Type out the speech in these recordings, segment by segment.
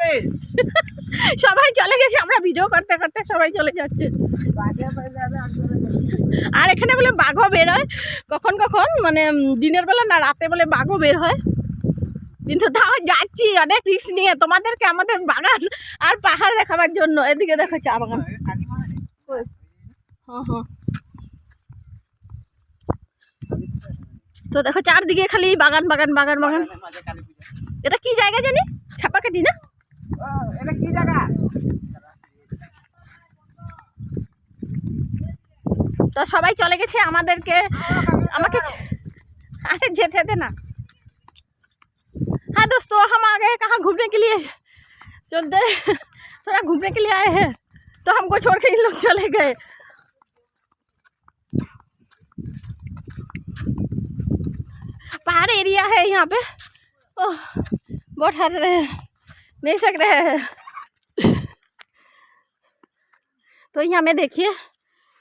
সবাই চলে গেছে আমরা ভিডিও করতে করতে সবাই চলে যাচ্ছে। আর এখানে বলে বাঘও বের হয়। কখন কখন? মানে দিনের বেলা না রাতে বলে বাঘও বের হয়। কিন্তু তাও যাচ্ছি অনেক রিস্ক নিয়ে। তোমাদেরকে আমাদের বাগান আর পাহাড় দেখাবার জন্য। এদিকে দেখো চা বাগান? হ্যাঁ হ্যাঁ। তো দেখো চারদিকে খালি বাগান বাগান বাগান বাগান। এটা কি জায়গা জানি? এটা কি জায়গা তো সবাই চলে গেছে আমাদেরকে আমাকে अरे जेते थे ना हाँ दोस्तों हम आ गए कहाँ घूमने के लिए चलते थोड़ा घूमने के लिए आए हैं तो हमको छोड़ के इन लोग चले गए पहाड़ एरिया है यहाँ पे ओह बहुत हट रहे हैं नहीं सक रहे। हैं तो यहाँ में देखिए,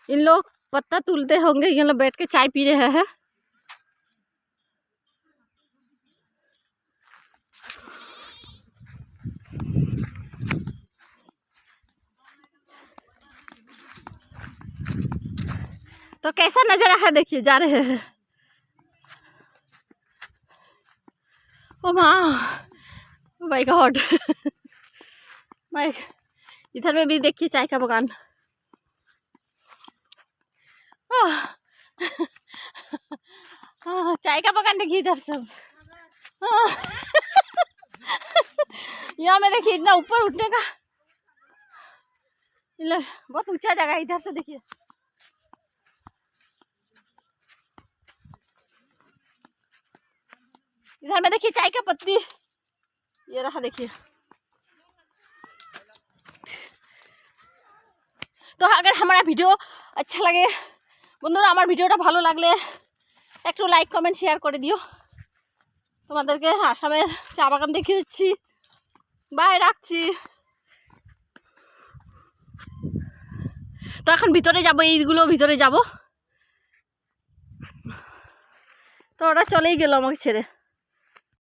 इन लोग पत्ता तुलते होंगे ये लोग बैठ के चाय पी रहे हैं। तो कैसा नज़ारा है देखिए, जा रहे हैं। ओ माँ। माय गॉड माय इधर में भी देखिए चाय का बगान। चाय का बगान देखिए इधर सब। यहाँ में देखिए इतना ऊपर उठने का। बहुत ऊँचा जगह है इधर से देखिए। इधर में देखिए चाय का पत्ती ये रहा देखिए তো আগে আমার ভিডিও আচ্ছা লাগে বন্ধুরা আমার ভিডিওটা ভালো লাগলে একটু লাইক কমেন্ট শেয়ার করে দিও তোমাদেরকে আসামের চা বাগান দেখিয়ে দিচ্ছি বাই রাখছি তো এখন ভিতরে যাব এইগুলো ভিতরে যাব তো ওরা চলেই গেল আমাকে ছেড়ে